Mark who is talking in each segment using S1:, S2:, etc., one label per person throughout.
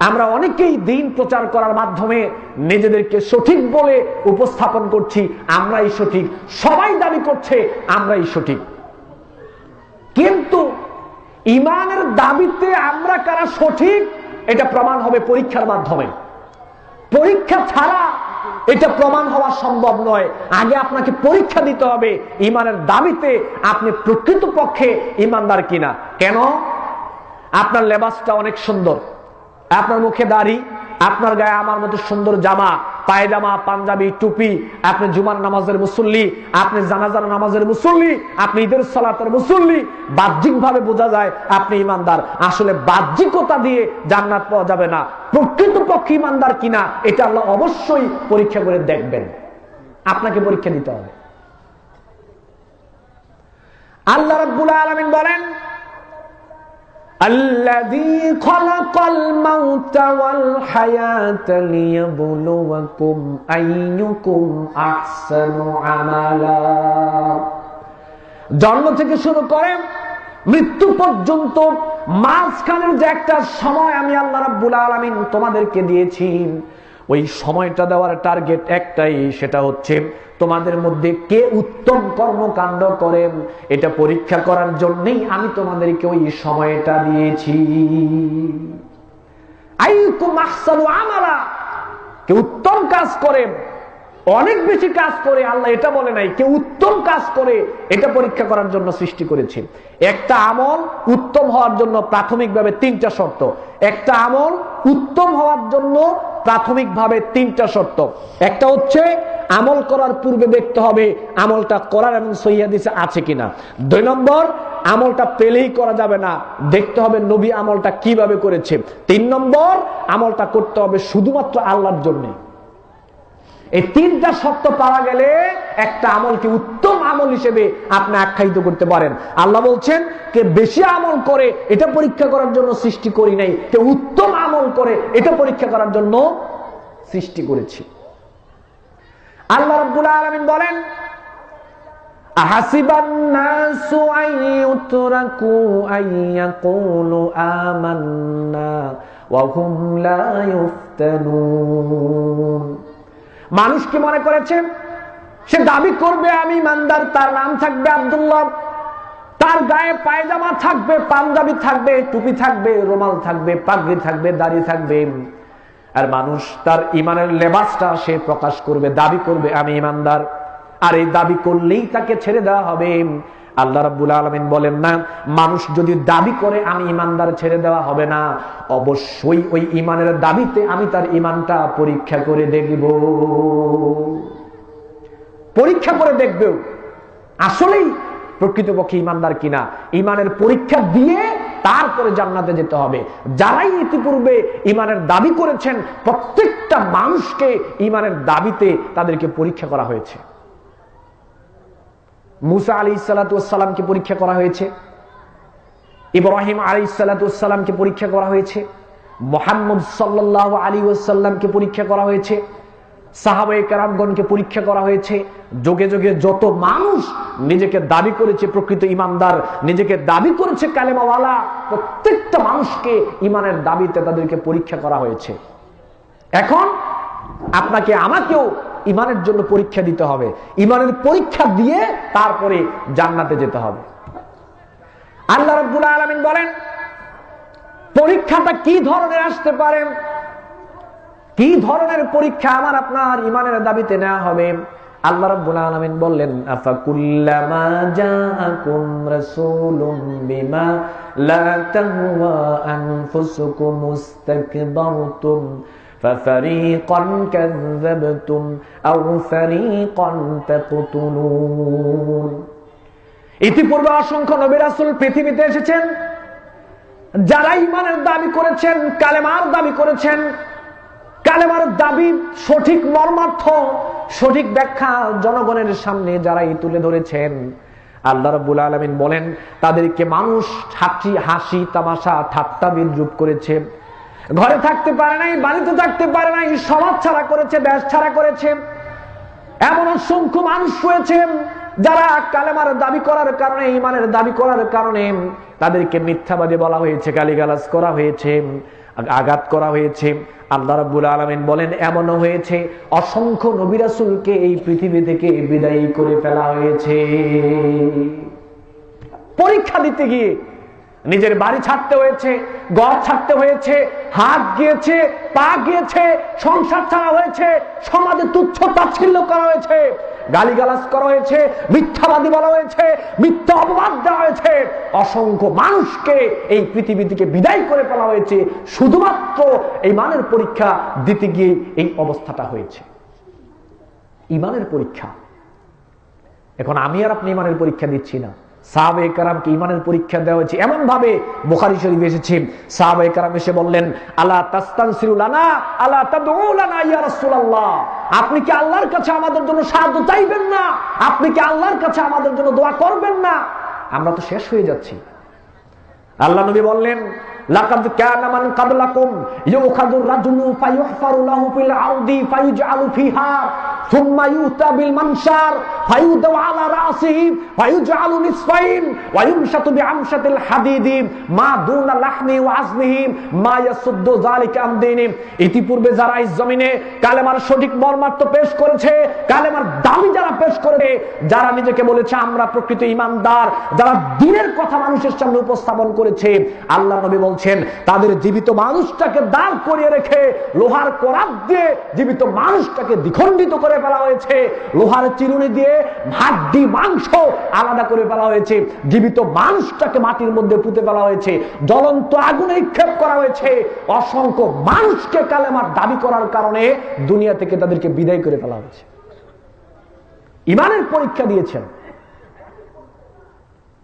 S1: আমরা অনেকেই দিন প্রচার করার মাধ্যমে নিজেদেরকে সঠিক বলে উপস্থাপন করছি, আমরাই সঠিক। সবাই দাবি করছে, আমরাই সঠিক। কিন্তু ইমানের দাবিতে আমরা কারা সঠিক, এটা প্রমাণ হবে পরীক্ষার মাধ্যমে। পরীক্ষা ছাড়া এটা প্রমাণ হওয়া সম্ভব নয়। আগে আপনাকে পরীক্ষা দিতে হবে ইমানের দাবিতে আপনি প্রকৃত পক্ষে ইমানদার কিনা। কেন? আপনার লেবাসটা অনেক সুন্দর। আপনার মুখে দাড়ি, আপনার গায়ে আমার মতো সুন্দর জামা, পায়জামা, পাঞ্জাবি, টুপি, আপনি জুমার নামাজের মুসল্লি, আপনি জানাজার নামাজের মুসল্লি, আপনি ঈদের সালাতের মুসল্লি বাহ্যিক ভাবে বোঝা যায় আপনি ইমানদার। আসলে বাহ্যিকতা দিয়ে জান্নাত পাওয়া যাবে না। প্রকৃত পক্ষে ইমানদার কিনা, এটা আল্লাহ অবশ্যই পরীক্ষা করে দেখবেন। আপনাকে পরীক্ষা দিতে হবে। আল্লাহ রাব্বুল আলামিন বলেন الذي خلق الموت والحياة ليبلوكم أيكم أحسن عملا জন্ম থেকে শুরু করে মৃত্যু পর্যন্ত মাঝখানের যে একটা সময় আমি আল্লাহ রাব্বুল আলামিন তোমাদেরকে দিয়েছি ওই সময়টা দেওয়ার টার্গেট একটাই, সেটা হচ্ছে তোমাদের মধ্যে কে উত্তম কর্মকাণ্ড করেন, এটা পরীক্ষা করার জন্যই আমি তোমাদেরকে ওই সময়টা দিয়েছি। আমালা। কে উত্তম কাজ করে, অনেক বেশি কাজ করে, আল্লাহ এটা বলে নাই, কে উত্তম কাজ করে, এটা পরীক্ষা করার জন্য সৃষ্টি করেছে। একটা আমল উত্তম হওয়ার জন্য প্রাথমিকভাবে তিনটা শর্ত। একটা আমল উত্তম হওয়ার জন্য প্রাথমিকভাবে তিনটা শর্ত। একটা হচ্ছে, আমল করার পূর্বে দেখতে হবে আমলটা করার এমন সহিদিসে আছে কিনা। দুই নম্বর, আমলটা পেলেই করা যাবে না। দেখতে হবে নবী আমলটা কীভাবে করেছে। তিন নম্বর, আমলটা করতে হবে শুধুমাত্র আল্লাহর জন্য। এই তিনটা শর্ত পাওয়া গেলে একটা আমলকে উত্তম আমল হিসেবে আপনি আখ্যায়িত করতে পারেন। আল্লাহ বলছেন, কে বেশি আমল করে, এটা পরীক্ষা করার জন্য সৃষ্টি করি নাই, কে উত্তম আমল করে এটা পরীক্ষা করার জন্য সৃষ্টি করেছি আল্লাহ রাব্বুল আলামিন বলেন أحسب الناس أن يتركوا أن يقولوا آمنا وهم لا يفتنون মানুষ কি মনে করেছে সে দাবি করবে আমি ইমানদার তার নাম থাকবে আব্দুল্লাহ তার গায়ে পায়জামা থাকবে, পাঞ্জাবি থাকবে, টুপি থাকবে, রোমাল থাকবে, পাগড়ি থাকবে, দাড়ি থাকবে। আর মানুষ তার ইমানের লেবাসটা সে প্রকাশ করবে, দাবি করবে, আমি ইমানদার। আর এই দাবি করলেই তাকে ছেড়ে দেওয়া হবে। আল্লাহ রাবুল আলমিন বলেন না, মানুষ যদি দাবি করে, আমি ইমানদার ছেড়ে দেওয়া হবে না, অবশ্যই ওই ইমানের দাবিতে আমি তার ইমানটা পরীক্ষা করে দেখব। পরীক্ষা করে দেখব আসলেই প্রকৃতপক্ষে ইমানদার কিনা? ইমানের পরীক্ষা দিয়ে তারপরে জান্নাতে যেতে হবে। যারাই ইতিপূর্বে ইমানের দাবি করেছেন, প্রত্যেকটা মানুষকে ইমানের দাবিতে তাদেরকে পরীক্ষা করা হয়েছে। মুসা আলী সালাতামকে পরীক্ষা করা হয়েছে। ইব্রাহিম আলী সালাতামকে পরীক্ষা করা হয়েছে। মোহাম্মদ সাল্লাহ আলী ওসাল্লামকে পরীক্ষা করা হয়েছে। সাহাবাই কারামগণকে পরীক্ষা করা হয়েছে। যোগে যোগে যত মানুষ নিজেকে দাবি করেছে প্রকৃত ইমানদার, নিজেকে দাবি করেছে কালেমাওয়ালা, প্রত্যেকটা মানুষকে ইমানের দাবিতে তাদেরকে পরীক্ষা করা হয়েছে। এখন আপনাকে আমাকেও ইমানের জন্য পরীক্ষা দিতে হবে। ইমানের পরীক্ষা দিয়ে তারপরে জান্নাতে যেতে হবে। আল্লাহ রব্বুল আলমিন বলেন, পরীক্ষাটা কি ধরনের আসতে পারে? কি ধরনের পরীক্ষা আমার আপনার ইমানের দাবিতে নেওয়া হবে আল্লাহ রাব্বুল আলামিন বললেন আফা কুল্লামা জাআকুম রাসূলুম বিমা লা তাহওয়া আনফুসুকুম মুস্তাকবারতুম ففريقا كذبتم أو فريقا تقتلون ইতিপূর্বে অসংখ্য নবী রাসূল পৃথিবীতে এসেছেন যারা ইমানের দাবি করেছেন কালেমার দাবি করেছেন কালেমার দাবি সঠিক মর্মার্থ, সঠিক ব্যাখ্যা জনগণের সামনে যারাই তুলে ধরেছেন। আল্লাহ রাব্বুল আলামিন বলেন, তাদেরকে মানুষ হাসি হাসি, তামাশা, ঠাট্টা, বিদ্রুপ করেছে। ঘরে থাকতে পারে নাই, বাড়িতে থাকতে পারে নাই, সমাজ ছাড়া করেছে, দেশ ছাড়া করেছে। এমন অসংখ্য মানুষ রয়েছে যারা কালেমার দাবি করার কারণে ইমানের দাবি করার কারণে তাদেরকে মিথ্যাবাদী বলা হয়েছে, গালিগালাজ করা হয়েছে। আঘাত করা হয়েছে। আল্লাহ রাব্বুল আলামিন বলেন, এমনও হয়েছে, অসংখ্য নবী রাসূলকে এই পৃথিবী থেকে বিদায়ী করে ফেলা হয়েছে। পরীক্ষা দিতে গিয়ে নিজের বাড়ি ছাড়তে হয়েছে, ঘর ছাড়তে হয়েছে, হাত গিয়েছে, পা গিয়েছে, সংসার ছাড়া হয়েছে, সমাজে তুচ্ছ তাচ্ছিল্য করা হয়েছে, গালিগালাজ করা হয়েছে, মিথ্যাবাদী বলা হয়েছে, মিথ্যা অপবাদ দেওয়া হয়েছে, অসংখ্য মানুষকে এই পৃথিবী থেকে বিদায় করে ফেলা হয়েছে, শুধুমাত্র এই মানের পরীক্ষা দিতে গিয়ে এই অবস্থাটা হয়েছে। ইমানের পরীক্ষা। এখন আমি আর আপনি ইমানের পরীক্ষা দিচ্ছি না। পরীক্ষা দেওয়া হয়েছে। এমন ভাবে বোখারি শরীফ এসেছে। এসে বললেন আল্লাহ আল্লাহ আপনি কি আল্লাহর কাছে আমাদের জন্য সাহায্য চাইবেন না? আপনি কি আল্লাহর কাছে আমাদের জন্য দোয়া করবেন না? আমরা তো শেষ হয়ে যাচ্ছি। আল্লাহ নবী বললেন, লাকাদ ফিহা। ইতিপূর্বে যারা এই জমিনে কালেমার সঠিক মর্মার্থ পেশ করেছে, কালেমার দাবি যারা পেশ করে যারা নিজেকে বলেছে আমরা প্রকৃত ইমানদার, যারা দিনের কথা মানুষের সামনে উপস্থাপন করেছে, আল্লাহ নবী বলছেন, তাদের জীবিত মানুষটাকে দাঁড় করিয়ে রেখে লোহার করাত দিয়ে জীবিত মানুষটাকে দ্বিখণ্ডিত করে ফেলা হয়েছে। লোহার চিরুনি দিয়ে হাড্ডি মাংস আলাদা করে ফেলা হয়েছে। জীবিত মানুষটাকে মাটির মধ্যে পুঁতে ফেলা হয়েছে। জ্বলন্ত আগুনে নিক্ষেপ করা হয়েছে। অসংখ্য মানুষকে কালেমার দাবি করার কারণে দুনিয়া থেকে তাদেরকে বিদায় করে ফেলা হয়েছে। ইমানের পরীক্ষা দিয়েছেন।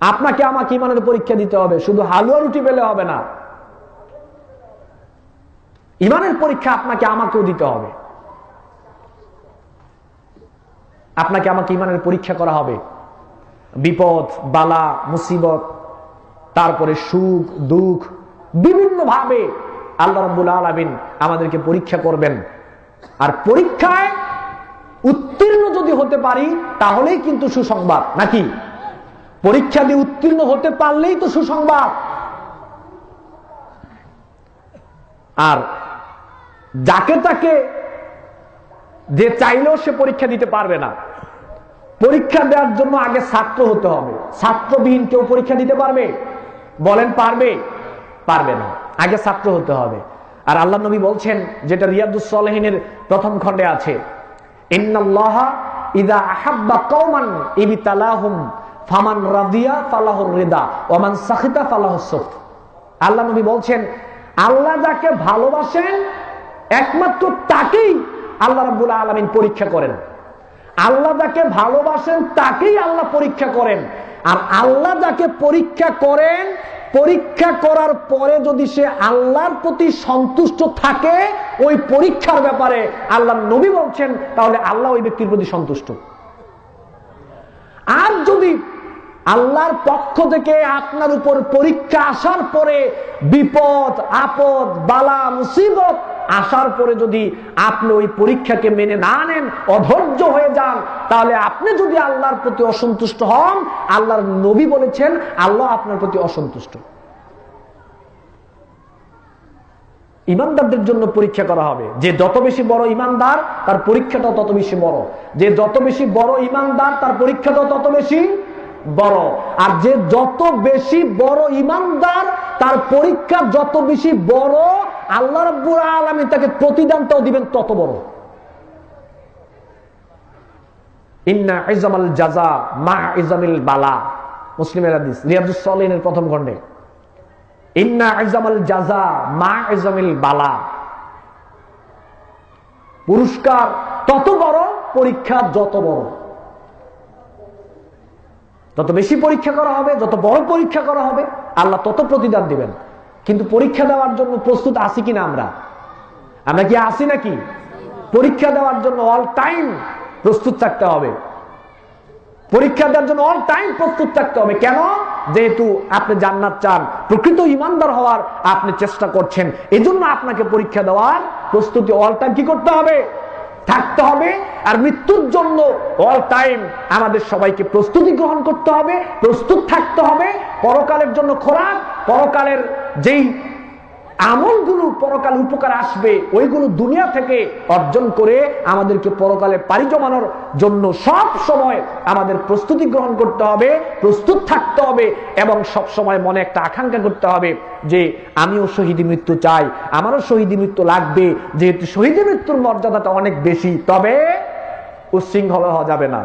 S1: আপনাকে আমাকে ইমানের পরীক্ষা দিতে হবে। শুধু হালুয়া রুটি পেলে হবে না। ইমানের পরীক্ষা আপনাকে আমাকেও দিতে হবে। আপনাকে আমাকে ইমানের পরীক্ষা করা হবে। বিপদ, বালা, মুসিবত, তারপরে সুখ, দুঃখ বিভিন্ন ভাবে আল্লাহ রব্বুল আলমিন আমাদেরকে পরীক্ষা করবেন। আর পরীক্ষায় উত্তীর্ণ যদি হতে পারি, তাহলেই কিন্তু সুসংবাদ, নাকি? পরীক্ষা দিয়ে উত্তীর্ণ হতে পারলেই তো সুসংবাদ। আর যাকে তাকে যে চাইলেও সে পরীক্ষা দিতে পারবে না। পরীক্ষা দেওয়ার জন্য আগে ছাত্র হতে হবে। ছাত্রবিহীন কেউ পরীক্ষা দিতে পারবে? বলেন, পারবে। পারবে না। আগে ছাত্র হতে হবে। আর আল্লাহ নবী বলছেন, যেটা রিয়াদুসলেহিনের প্রথম খণ্ডে আছে আল্লাহ নবী বলছেন, আল্লাহ যাকে ভালোবাসেন, একমাত্র তাকেই আল্লাহ রাব্বুল আলামিন পরীক্ষা করেন। আল্লাহ যাকে ভালোবাসেন, তাকেই আল্লাহ পরীক্ষা করেন। আর আল্লাহ যাকে পরীক্ষা করেন, পরীক্ষা করার পরে যদি সে আল্লাহর প্রতি সন্তুষ্ট থাকে, ওই পরীক্ষার ব্যাপারে আল্লাহ নবী বলছেন, তাহলে আল্লাহ ওই ব্যক্তির প্রতি সন্তুষ্ট। আর যদি আল্লাহর পক্ষ থেকে আপনার উপর পরীক্ষা আসার পরে বিপদ, আপদ, বালা, মুসিবত আসার পরে যদি আপনি ওই পরীক্ষাকে মেনে না নেন, অধৈর্য হয়ে যান, তাহলে আপনি যদি আল্লাহর প্রতি অসন্তুষ্ট হন, আল্লাহর নবী বলেছেন, আল্লাহ আপনার প্রতি অসন্তুষ্ট। ইমানদারদের জন্য পরীক্ষা করা হবে। যে যত বেশি বড় ইমানদার, তার পরীক্ষাটাও তত বেশি বড়। যে যত বেশি বড় ইমানদার, তার পরীক্ষাটাও তত বেশি বড়। আর যে যত বেশি বড় ইমানদার, তার পরীক্ষা যত বেশি বড় আল্লাহ রব্বুর আলমী তাকে প্রতিদানটাও দিবেন তত বড়। ইন্না ইজামাল জাজা মা ইজামিল বালা। মুসলিমের প্রথম খণ্ডে। ইন্না ইজামাল জাজা মা ইজামিল বালা। পুরস্কার তত বড়, পরীক্ষা যত বড়। যত বেশি পরীক্ষা করা হবে, যত বড় পরীক্ষা করা হবে, আল্লাহ তত প্রতিদান দিবেন। কিন্তু পরীক্ষা দেওয়ার জন্য প্রস্তুত আছি কিনা আমরা? আমরা কি আসি নাকি? পরীক্ষা দেওয়ার জন্য অল টাইম প্রস্তুত থাকতে হবে। পরীক্ষা দেওয়ার জন্য অল টাইম প্রস্তুত থাকতে হবে। কেন? যেহেতু আপনি জান্নাত চান, প্রকৃত ইমানদার হওয়ার আপনি চেষ্টা করছেন। এজন্য আপনাকে পরীক্ষা দেওয়ার প্রস্তুতি অল টাইম কি করতে হবে? থাকতে হবে। আর মৃত্যুর জন্য অল টাইম আমাদের সবাইকে প্রস্তুতি গ্রহণ করতে হবে, প্রস্তুত থাকতে হবে। পরকালের জন্য খোরাক পরকালের যেই আমলগুলো পরকালে উপকার আসবে, ওইগুলো দুনিয়া থেকে অর্জন করে আমাদেরকে পরকালে পাড়ি জমানোর জন্য সব সময় আমাদের প্রস্তুতি গ্রহণ করতে হবে, প্রস্তুত থাকতে হবে এবং সব সময় মনে একটা আকাঙ্ক্ষা করতে হবে যে আমিও শহীদি মৃত্যু চাই, আমারও শহীদি মৃত্যু লাগবে, যেহেতু শহীদি মৃত্যুর মর্যাদাটা অনেক বেশি, তবে উচ্ছৃঙ্খল হওয়া যাবে না,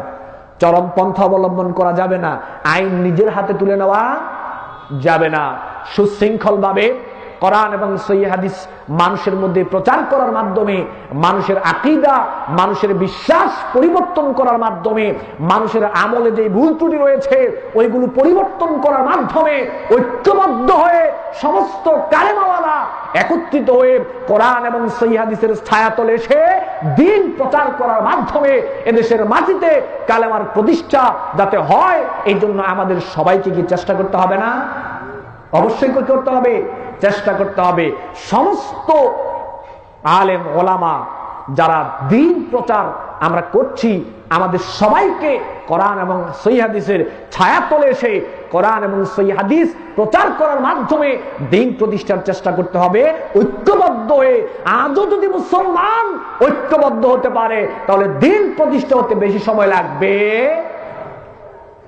S1: চরম পন্থা অবলম্বন করা যাবে না, আইন নিজের হাতে তুলে নেওয়া যাবে না। সুশৃঙ্খল ভাবে কোরআন এবং সই হাদিস মানুষের মধ্যে প্রচার করার মাধ্যমে, মানুষের আকিদা, মানুষের বিশ্বাস পরিবর্তন করার মাধ্যমে, মানুষের আমলে যে ভুল ত্রুটি রয়েছে, ওইগুলো পরিবর্তন করার মাধ্যমে ঐক্যবদ্ধ হয়ে সমস্ত কালেমাওয়ালা একত্রিত হয়ে কোরআন এবং সই হাদিসের ছায়াতলে এসে দিন প্রচার করার মাধ্যমে এদেশের মাটিতে কালেমার প্রতিষ্ঠা যাতে হয় এই জন্য আমাদের সবাইকে কি চেষ্টা করতে হবে না? অবশ্যই করতে হবে, চেষ্টা করতে হবে। সমস্ত আলেম, ওলামা যারা দিন প্রচার আমরা করছি, আমাদের সবাইকে কোরআন এবং সৈহাদিসের ছায়া তলে এসে কোরআন এবং সৈহাদিস প্রচার করার মাধ্যমে দিন প্রতিষ্ঠার চেষ্টা করতে হবে। ঐক্যবদ্ধ হয়ে আজও যদি মুসলমান ঐক্যবদ্ধ হতে পারে, তাহলে দিন প্রতিষ্ঠা হতে বেশি সময় লাগবে।